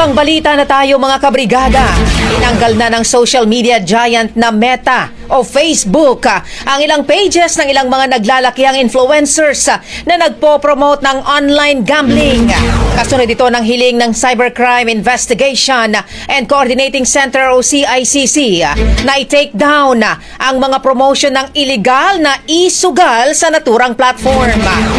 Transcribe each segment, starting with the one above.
ibang balita na tayo mga kabrigada. Tinanggal na ng social media giant na Meta o Facebook ang ilang pages ng ilang mga naglalakihang influencers na nagpo-promote ng online gambling. Kasunod ito ng hiling ng Cybercrime Investigation and Coordinating Center o CICC na i-take down ang mga promotion ng illegal na isugal sa naturang platform.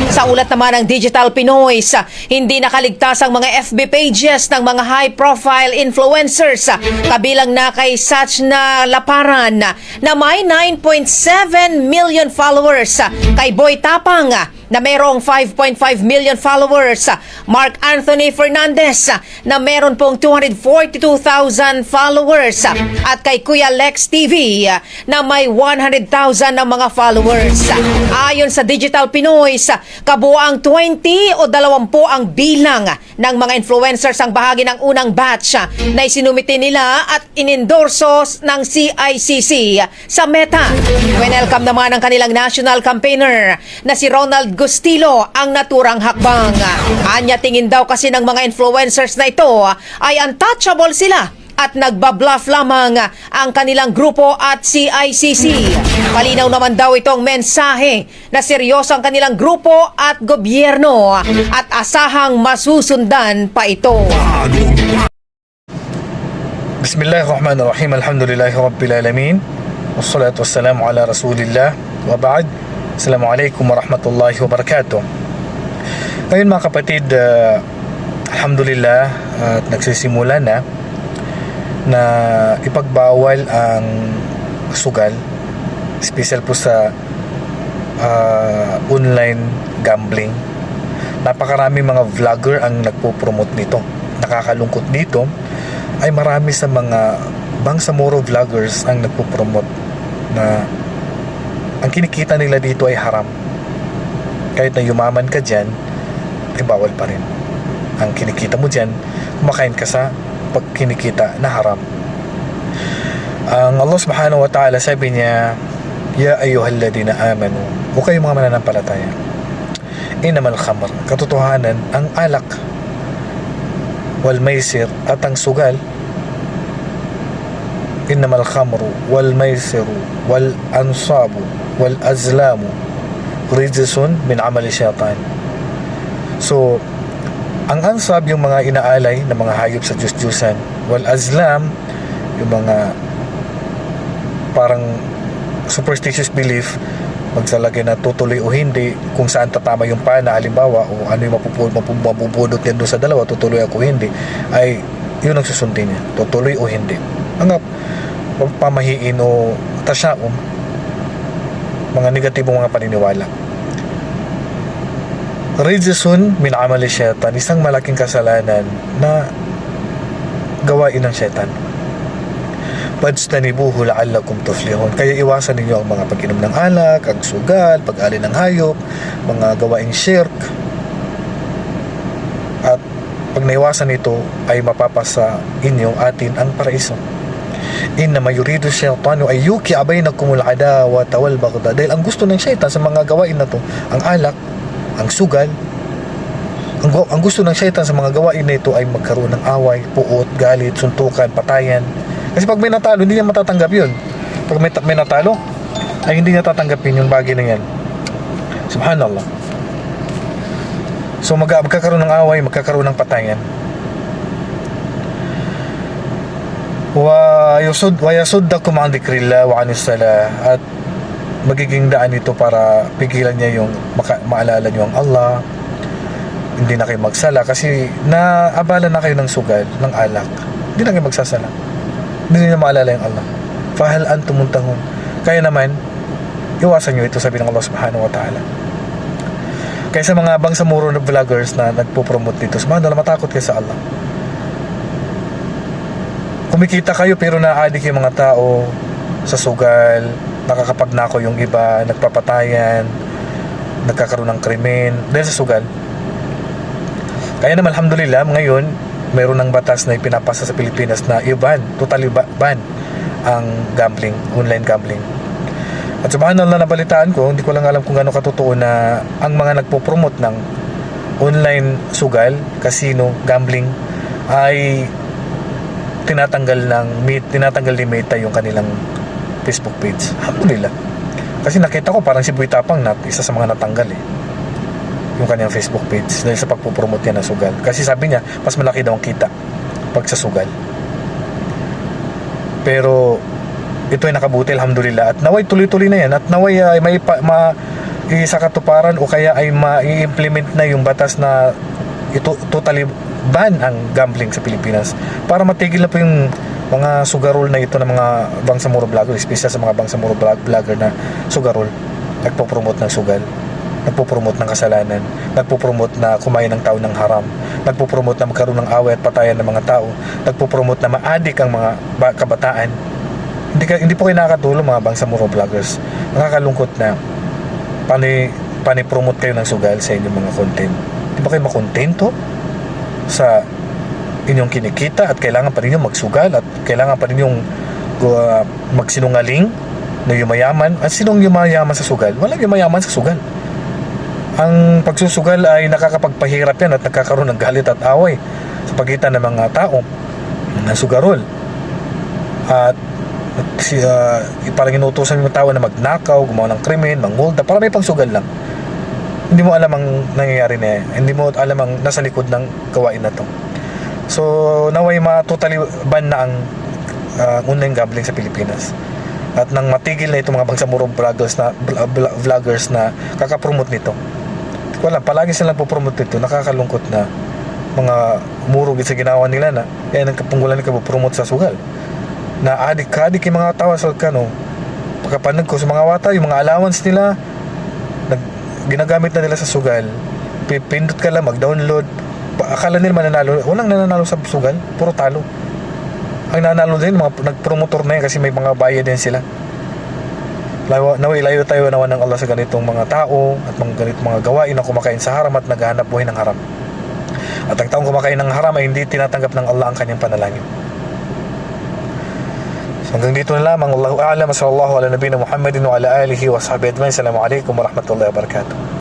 Sa ulat naman ng Digital Pinoy, sa hindi nakaligtas ang mga FB pages ng mga high-profile influencers, kabilang na kay Sach na Laparan na may 9.7 million followers, kay Boy Tapang na merong 5.5 million followers, Mark Anthony Fernandez na meron pong 242,000 followers, at kay Kuya Lex TV na may 100,000 na mga followers. Ayon sa Digital Pinoy, kabuang 20 o 20 ang bilang ng mga influencers ang bahagi ng unang batch na isinumite nila at inendorso ng CICC sa Meta. Welcome naman ang kanilang national campaigner na si Ronald Agustilo ang naturang hakbang. Anya tingin daw kasi ng mga influencers na ito ay untouchable sila at nagbabluff lamang ang kanilang grupo at CICC. Palinaw naman daw itong mensahe na seryoso ang kanilang grupo at gobyerno at asahang masusundan pa ito. Bismillahirrahmanirrahim. Alhamdulillahi Rabbil Alamin. Wassalatu wassalamu ala Rasulillah. Wa ba'd. Assalamualaikum warahmatullahi wabarakatuh. Ngayon mga kapatid, uh, alhamdulillah uh, at uh, nagsisimula na na ipagbawal ang sugal, special po sa uh, online gambling. Napakarami mga vlogger ang nagpo-promote nito. Nakakalungkot dito ay marami sa mga Bangsamoro vloggers ang nagpo-promote na ang kinikita nila dito ay haram. Kahit na yumaman ka dyan ay bawal pa rin. Ang kinikita mo dyan kumakain ka sa pag kinikita na haram. Ang Allah subhanahu wa ta'ala sabi niya Ya ayyuhalladina amanu o kayo mga mananampalataya. Inamal khamr katotohanan ang alak wal maisir at ang sugal maisiru wal ansabu wal azlamu rijsun min amali syaitan so ang ansab yung mga inaalay na mga hayop sa Diyos-Diyosan. Wal azlam yung mga parang superstitious belief magsalagay na tutuloy o hindi kung saan tatama yung pana halimbawa o ano yung mapupulot, mapupulot niya doon sa dalawa tutuloy ako hindi ay yun ang susundin niya tutuloy o hindi mga pamahiin o tasyaom mga negatibong mga paniniwala Rijsun min amali syaitan isang malaking kasalanan na gawain ng syaitan Fajtanibuhu la'allakum tuflihun. Kaya iwasan ninyo ang mga pag-inom ng alak, ang sugal, pag-ali ng hayop, mga gawaing shirk. At pag naiwasan ito ay mapapasa inyo atin ang paraiso. Inna mayuridu syaitanu ay yuki abay nagkumul adawa tawal bagda. Dahil ang gusto ng syaitan sa mga gawain na to, ang alak, ang sugal, ang, ang gusto ng syaitan sa mga gawain na ito ay magkaroon ng away, puot, galit, suntukan, patayan. Kasi pag may natalo, hindi niya matatanggap yun. Pag may, may natalo, ay hindi niya tatanggapin yung bagay na yan. Subhanallah. So mag magkakaroon ng away, magkakaroon ng patayan. Wa yasuddakum an dhikrillah wa anis sala. At magiging daan ito para pigilan niya yung maka, maalala niyo ang Allah. Hindi na kayo magsala kasi naabala na kayo ng sugal, ng alak. Hindi na kayo magsasala. Hindi na maalala yung Allah. Fahal antum muntahun? Kaya naman iwasan nyo ito sabi ng Allah subhanahu wa ta'ala. Kaya sa mga bangsamuro na vloggers na nagpo-promote dito subhanallah matakot kayo sa Allah kumikita kayo pero na-addict yung mga tao sa sugal nakakapagnako yung iba nagpapatayan nagkakaroon ng krimen dahil sa sugal kaya naman alhamdulillah ngayon mayroon ng batas na ipinapasa sa Pilipinas na i-ban, totally ba- ban ang gambling, online gambling. At subhanallah nabalitaan ko, hindi ko lang alam kung gaano katotoo na ang mga nagpo-promote ng online sugal, casino, gambling ay tinatanggal ng tinatanggal ni Meta yung kanilang Facebook page. Alhamdulillah. Kasi nakita ko parang si Buy Tapang na isa sa mga natanggal eh. Yung kanyang Facebook page dahil sa pagpupromote niya ng sugal. Kasi sabi niya, mas malaki daw ang kita pag sa sugal. Pero ito ay nakabuti alhamdulillah at naway tuloy-tuloy na yan at naway ay may pa, ma, isa katuparan o kaya ay ma-implement na yung batas na ito totally ban ang gambling sa Pilipinas para matigil na po yung mga sugarol na ito ng mga bangsamoro vlogger, especially sa mga bangsamoro vlog, vlogger na sugarol. Nagpo-promote ng sugal nagpo-promote ng kasalanan nagpo-promote na kumain ng tao ng haram nagpo-promote na magkaroon ng away at patayan ng mga tao nagpo-promote na maadik ang mga ba- kabataan. Hindi, ka, hindi po kayo nakakatulong mga bangsamoro vloggers. Nakakalungkot na paano, paano promote kayo ng sugal sa inyong mga content. Di ba kayo makontento sa inyong kinikita at kailangan pa rin yung magsugal at kailangan pa rin yung uh, magsinungaling na yumayaman at sinong yumayaman sa sugal? Walang yumayaman sa sugal. Ang pagsusugal ay nakakapagpahirap yan at nagkakaroon ng galit at away sa pagitan ng mga tao na sugarol. At si, uh, parang inutusan yung tao na magnakaw, gumawa ng krimen, mangulda para may pangsugal lang hindi mo alam ang nangyayari na yan. Hindi mo alam ang nasa likod ng gawain na to. So, naway ma-totally ban na ang uh, online gambling sa Pilipinas. At nang matigil na itong mga bangsamurong vloggers na, vl- vl- vloggers na kakapromote nito. Wala, palagi silang popromote nito. Nakakalungkot na mga murugit sa ginawa nila na yan ang kapunggulan ni promote sa sugal. Na adik-adik yung mga tawa sa kano. Pagkapanog ko sa mga wata, yung mga allowance nila, ginagamit na nila sa sugal. Pipindot ka lang mag-download. Akala nila mananalo. Walang nananalo sa sugal puro talo. Ang nanalo din mga nagpromotor na yan kasi may mga bayad din sila. Lawa, naway layo tayo nawa ng Allah sa ganitong mga tao at mga ganitong mga gawain na kumakain sa haram at naghahanap buhay ng haram. At ang taong kumakain ng haram ay hindi tinatanggap ng Allah ang kanyang panalangin hanggang dito na lamang. Allahu a'lam. Sallallahu ala nabina Muhammadin wa ala alihi wa sahbihi ajma'in. Assalamualaikum warahmatullahi wabarakatuh.